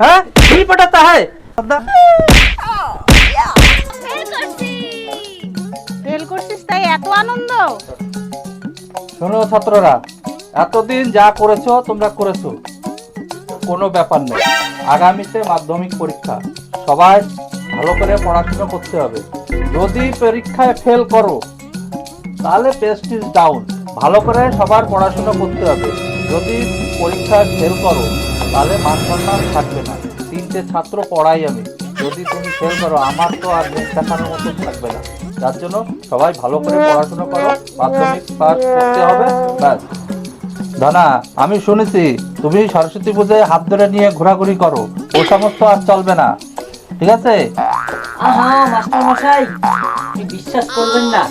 हाँ नहीं पटाता है ফেল করছিস তাই এত আনন্দ শোনো ছাত্ররা এতদিন যা করেছো তোমরা করেছো কোনো ব্যাপার নেই আগামীতে মাধ্যমিক পরীক্ষা সবাই ভালো করে পড়াশোনা করতে হবে যদি পরীক্ষায় ফেল করো তাহলে প্রেস্টিজ ডাউন ভালো করে সবার পড়াশোনা করতে হবে যদি পরীক্ষায় ফেল করো তাহলে মান সম্মান থাকবে না। তিনটে ছাত্র পড়াই আমি। যদি তুমি ফেল করো আমার তো আর মুখ দেখানোর মতো থাকবে না। যার জন্য সবাই ভালো করে পড়াশোনা করো মাধ্যমিক পাস করতে হবে ব্যাস। ধনা আমি শুনেছি তুমি সরস্বতী পুজোয় হাত ধরে নিয়ে ঘোরাঘুরি করো। ও সমস্ত আর চলবে না। ঠিক আছে? আহা মাস্টার মশাই আপনি বিশ্বাস করবেন না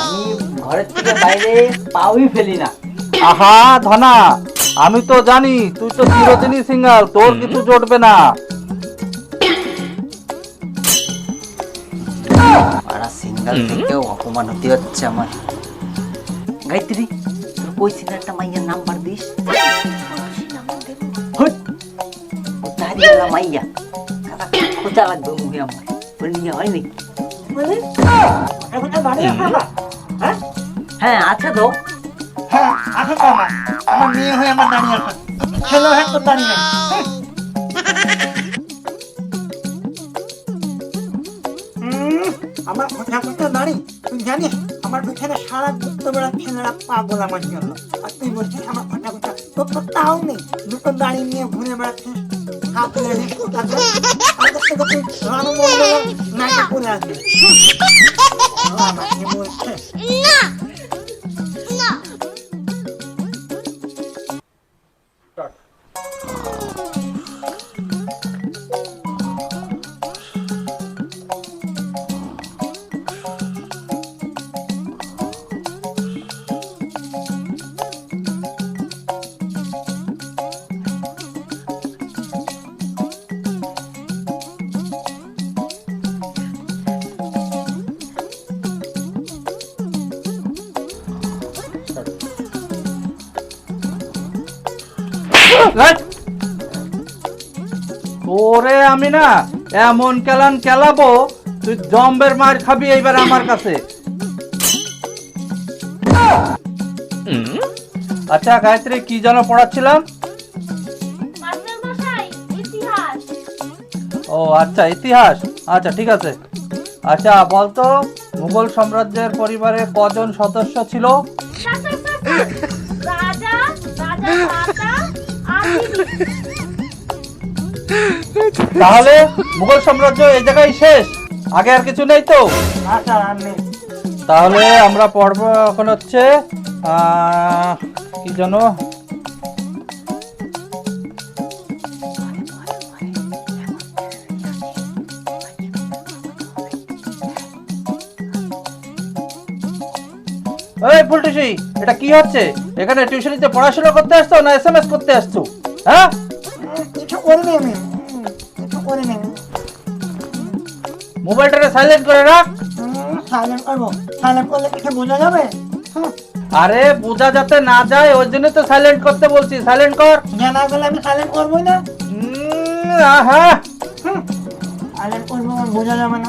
আমি ঘরের থেকে বাইরে পাওই ফেলি না। আহা ধনা আমি তো জানি তুই তো চিরদিনই সিঙ্গেল তোর কিছু জুটবে না। পাড়া সিঙ্গেল থেকেও অপমান হতে হচ্ছে আমার। গায়ত্রী তোর না একটা মাইয়ার নাম্বার দিস! মাইয়া। খোঁচা লাগবে মুখে আমার। ওর নিয়ে হয় নাকি? হ্যাঁ আছে তো আমার। মেয়ে হয়ে আমার দাঁড়িয়ে আছে ছেলে হয়ে তো দাঁড়িয়ে আমার কথা কথা দাঁড়ি তুই জানিস আমার পিছনে সারা যুক্ত বেড়া ছেলেরা পাগল আমার জন্য। আর তুই বলছিস আমার কথা কথা তোর তো তাও নেই। দুটো দাড়ি নিয়ে ঘুরে বেড়াচ্ছিস পড়ে আসবি। তোরে আমি না এমন কেলান কেলাবো তুই জম্বের মার খাবি এইবার আমার কাছে। আচ্ছা গায়ত্রী কি যেন পড়াচ্ছিলাম? ও আচ্ছা ইতিহাস। আচ্ছা ঠিক আছে। আচ্ছা বলতো মুঘল সাম্রাজ্যের পরিবারে কজন সদস্য ছিল? তাহলে মুঘল সাম্রাজ্য এই জায়গায় শেষ? আগে আর কিছু নেই তো? আর নেই। তাহলে আমরা পড়ব এখন হচ্ছে কি যেন? এই পুলটুসি এটা কি হচ্ছে? এখানে টিউশনিতে পড়াশোনা করতে আসছো না এসএমএস করতে আসছো? হ্যাঁ? কিছু করিনি আমি। মোবাইলটা সাইলেন্ট করে রাখ। সাইলেন্ট করব। সাইলেন্ট করলে কিছু বোঝা যাবে? আরে বোঝা যাতে না যায় ওই জন্য তো সাইলেন্ট করতে বলছি। সাইলেন্ট কর। জানা গেলে আমি সাইলেন্ট করব না। আহা। সাইলেন্ট করব বোঝা যাবে না।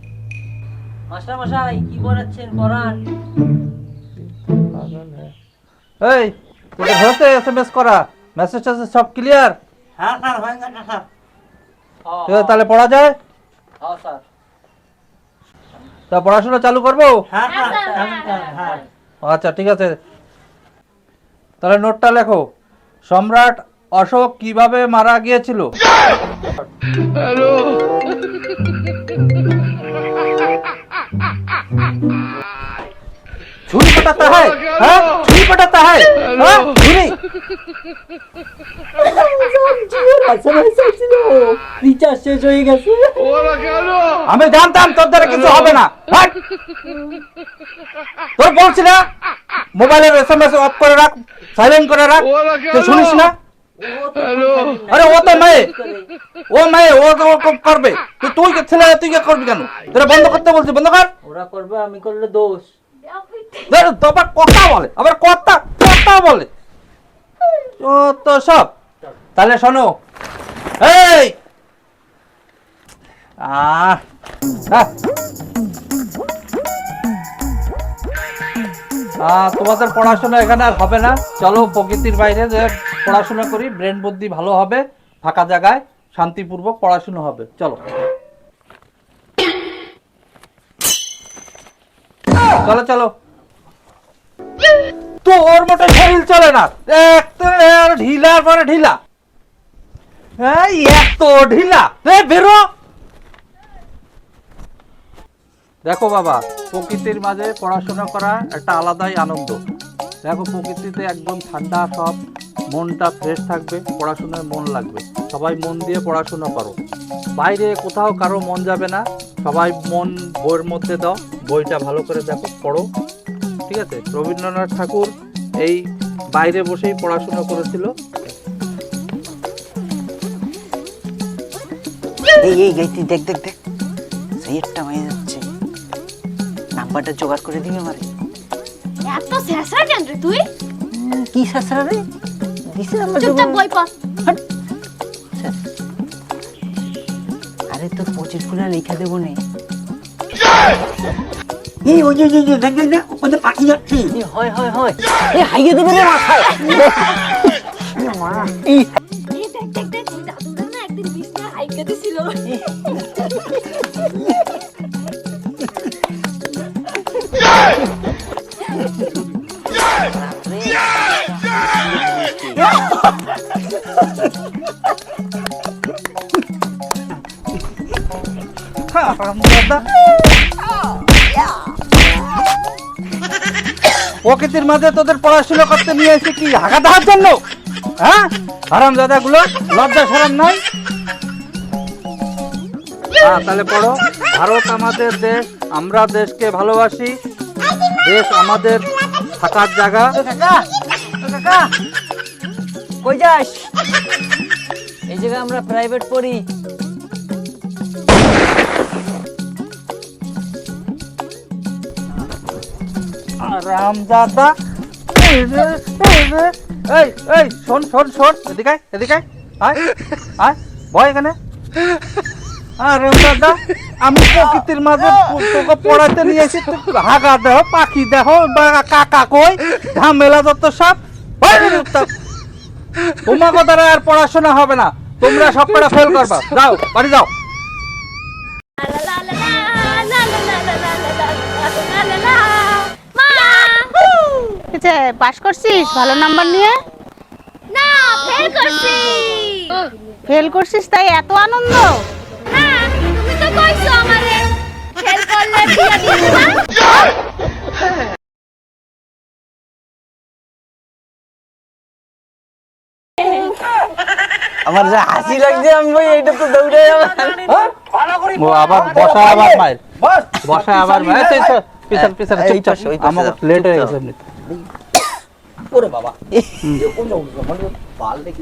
মাস্টার মশাই কি পড়াচ্ছেন পড়ান। এই তোদের হয়েছে এসএমএস করা। মেসেজ টেসেজ সব ক্লিয়ার হ্যাঁ স্যার হয়ে গেছে স্যার। তাহলে পড়া যায়? হ্যাঁ স্যার। তা পড়াশোনা চালু করব? হ্যাঁ হ্যাঁ, হ্যাঁ, হ্যাঁ, হ্যাঁ আচ্ছা ঠিক আছে। তাহলে নোটটা লেখো। সম্রাট অশোক কীভাবে মারা গিয়েছিল? ছুরি পটাতা হয়? হ্যাঁ? ছুরি রিচার্জ শেষ হয়ে গেছে। আমি জানতাম তোর দ্বারা কিছু হবে না! তোর বলছি না? মোবাইলের এস এম এস অফ করে রাখ সাইলেন্ট করে রাখ। তুই শুনিস না? আরে ও তো মেয়ে। ও মেয়ে ও তো করবে। তুই কে ছেলে তুই কে করবি কেন? তোরা বন্ধ করতে বলছি বন্ধ কর। ওরা করবে আমি করলে দোষ। আবার কথা বলে আবার কথা কথা বলে। ও তো সব। তাহলে শোনো। এই। আহ, তোমাদের পড়াশোনা এখানে আর হবে না। চলো প্রকৃতির বাইরে যে পড়াশোনা করি ব্রেন বুদ্ধি ভালো হবে, ফাঁকা জায়গায় শান্তিপূর্বক পড়াশোনা হবে। চলো। চলো চলো। তো ওর মতো শরীর চলে না। এক তো ঢিলার পরে ঢিলা। এই এত ঢিলা। বেরো। দেখো বাবা, প্রকৃতির মাঝে পড়াশোনা করা একটা আলাদাই আনন্দ। দেখো প্রকৃতিতে একদম ঠান্ডা, সব মনটা ফ্রেশ থাকবে, পড়াশোনায় মন লাগবে। সবাই মন দিয়ে পড়াশোনা করো। বাইরে কোথাও কারও মন যাবে না। সবাই মন, বইয়ের মধ্যে দাও, বইটা ভালো করে দেখো, পড়ো। ঠিক আছে? রবীন্দ্রনাথ ঠাকুর এই বাইরে বসেই পড়াশোনা করেছিল। এই এই এই, তুই দেখ দেখ দেখ। সেই একটা যাচ্ছে। নাম্বারটা জোগাড় করে দিবি আমারে? এত শেষা কেন রে তুই কি শাস্ত্রা রে? দিছে নাম্বার চুপচাপ বই পড়। আরে তো পঁচিশগুলা লেখা দেবো নে। এই ওই যে যে- যে দেখ দেখ দেখ ওদের পাখি যাচ্ছে। হয় হয় হয়। এই হাইয়ে দেবে রে মাথায়। মা প্রকৃতির মাঝে তোদের পড়াশোনা করতে নিয়ে এসে কি হাগা দেওয়ার জন্য? হ্যাঁ? হারামগুলো লজ্জা সরম নাই? হ্যাঁ তাহলে পড়ো। ভারত আমাদের দেশ, আমরা দেশকে ভালোবাসি। দেশ আমাদের থাকার জায়গা। কই যাস? এই জায়গায় আমরা প্রাইভেট পড়ি। এই এই, শোন শোন শোন। এদিকে এদিকে আয়। আয় এখানে। আরে আমি প্রকৃতির মাঝে তোকে পড়াতে নিয়ে এসেছি। হাগা দেহ, পাখি দেহ কাকা কই, ঝামেলা যত সব। ভয় রে উত্তাপ। তোমাকে দ্বারা আর পড়াশোনা হবে না। তোমরা সব কটা ফেল করবা। যাও, বাড়ি যাও। আচ্ছা পাস করছিস? ভালো নাম্বার নিয়ে? না ফেল করছি। ফেল করছিস তাই এত আনন্দ? হ্যাঁ তুমি তো কইছো আমারে ফেল করলে বিয়া দিয়ে দেবা। আমার যা হাসি লাগছে আমি ভাই এইটা তো দৌড়ে যাব। ও আবার বসা আবার মায়ের। বসা আবার তো পিছন পিছন চুপচাপ। লেট হয়ে গেছে এমনি ওরে বাবা। কোন মানে দেখি।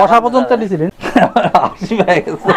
বসা পর্যন্ত নিয়েছিলেন আশি হয়ে গেছে।